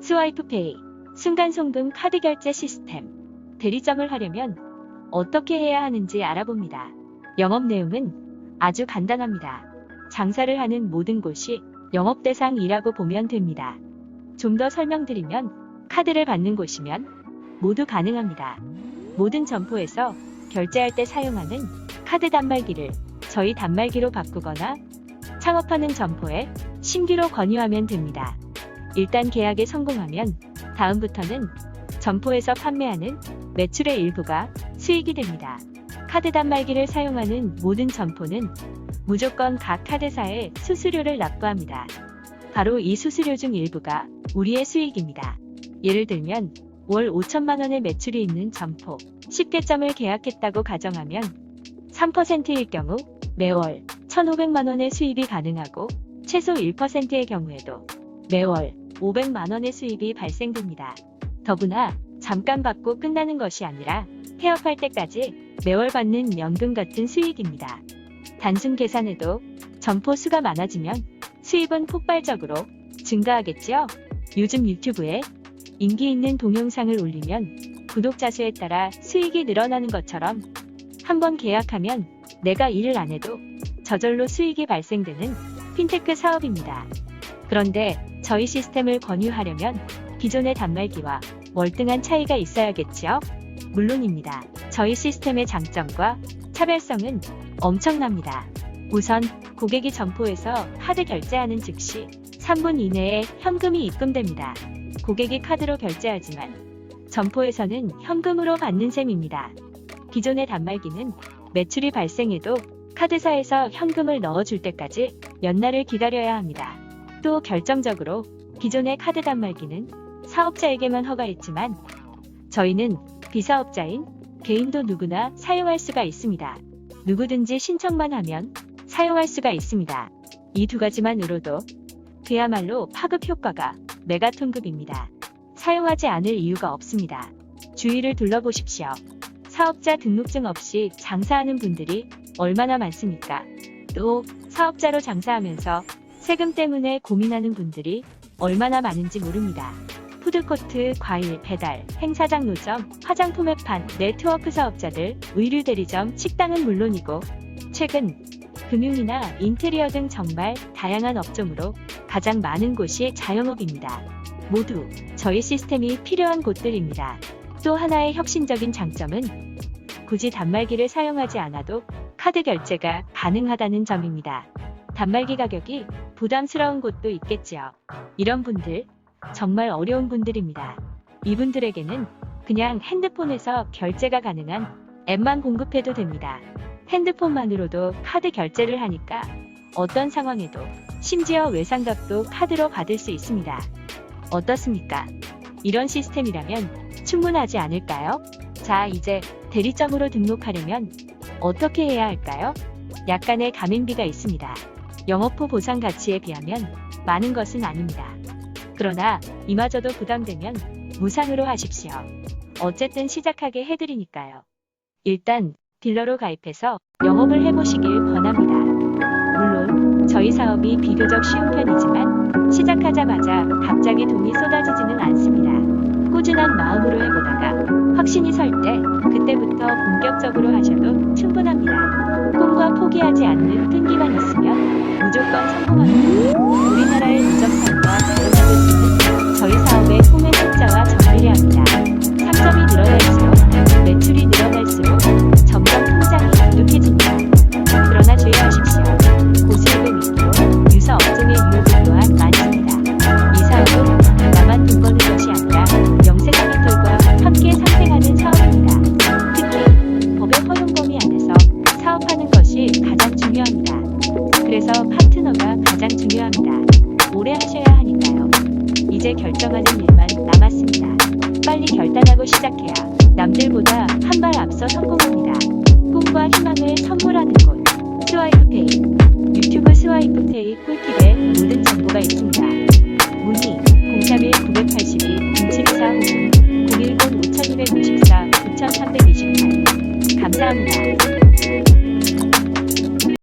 스와이프페이, 순간송금 카드 결제 시스템. 대리점을 하려면 어떻게 해야 하는지 알아봅니다. 영업 내용은 아주 간단합니다. 장사를 하는 모든 곳이 영업 대상이라고 보면 됩니다. 좀 더 설명드리면 카드를 받는 곳이면 모두 가능합니다. 모든 점포에서 결제할 때 사용하는 카드 단말기를 저희 단말기로 바꾸거나 창업하는 점포에 신규로 권유하면 됩니다. 일단 계약에 성공하면 다음부터는 점포에서 판매하는 매출의 일부가 수익이 됩니다. 카드 단말기를 사용하는 모든 점포는 무조건 각 카드사에 수수료를 납부합니다. 바로 이 수수료 중 일부가 우리의 수익입니다. 예를 들면 월 5천만 원의 매출이 있는 점포 10개점을 계약했다고 가정하면 3%일 경우 매월 1,500만 원의 수입이 가능하고 최소 1%의 경우에도 매월 500만 원의 수입이 발생됩니다. 더구나 잠깐 받고 끝나는 것이 아니라 폐업할 때까지 매월 받는 연금 같은 수익입니다. 단순 계산해도 점포 수가 많아지면 수입은 폭발적으로 증가하겠지요? 요즘 유튜브에 인기 있는 동영상을 올리면 구독자 수에 따라 수익이 늘어나는 것처럼 한번 계약하면 내가 일을 안 해도 저절로 수익이 발생되는 핀테크 사업입니다. 그런데 저희 시스템을 권유하려면 기존의 단말기와 월등한 차이가 있어야겠지요? 물론입니다. 저희 시스템의 장점과 차별성은 엄청납니다. 우선 고객이 점포에서 카드 결제하는 즉시 3분 이내에 현금이 입금됩니다. 고객이 카드로 결제하지만 점포에서는 현금으로 받는 셈입니다. 기존의 단말기는 매출이 발생해도 카드사에서 현금을 넣어줄 때까지 몇 날을 기다려야 합니다. 또 결정적으로 기존의 카드 단말기는 사업자에게만 허가했지만 저희는 비사업자인 개인도 누구나 사용할 수가 있습니다. 누구든지 신청만 하면 사용할 수가 있습니다. 이 두 가지만으로도 그야말로 파급 효과가 메가톤급입니다. 사용하지 않을 이유가 없습니다. 주위를 둘러보십시오. 사업자 등록증 없이 장사하는 분들이 얼마나 많습니까? 또 사업자로 장사하면서 세금 때문에 고민하는 분들이 얼마나 많은지 모릅니다. 푸드코트, 과일, 배달, 행사장 노점, 화장품의 판, 네트워크 사업자들, 의류 대리점, 식당은 물론이고 최근 금융이나 인테리어 등 정말 다양한 업종으로 가장 많은 곳이 자영업입니다. 모두 저희 시스템이 필요한 곳들입니다. 또 하나의 혁신적인 장점은 굳이 단말기를 사용하지 않아도 카드 결제가 가능하다는 점입니다. 단말기 가격이 부담스러운 곳도 있겠지요. 이런 분들 정말 어려운 분들입니다. 이분들에게는 그냥 핸드폰에서 결제가 가능한 앱만 공급해도 됩니다. 핸드폰만으로도 카드 결제를 하니까 어떤 상황에도 심지어 외상값도 카드로 받을 수 있습니다. 어떻습니까? 이런 시스템이라면 충분하지 않을까요? 자, 이제 대리점으로 등록하려면 어떻게 해야 할까요? 약간의 가맹비가 있습니다. 영업후 보상 가치에 비하면 많은 것은 아닙니다. 그러나 이마저도 부담되면 무상으로 하십시오. 어쨌든 시작하게 해드리니까요. 일단 딜러로 가입해서 영업을 해보시길 권합니다. 물론 저희 사업이 비교적 쉬운 편이지만 시작하자마자 갑자기 돈이 쏟아지지는 않습니다. 꾸준한 마음으로 해보다가 확신이 설 때 그때부터 포기하지 않는 끈기만 있으면 무조건 성공합니다. 결정하는 일만 남았습니다. 빨리 결단하고 시작해야 남들보다 한 발 앞서 성공합니다. 꿈과 희망을 선물하는 곳 스와이프페이 유튜브 스와이프페이 꿀팁에 모든 정보가 있습니다.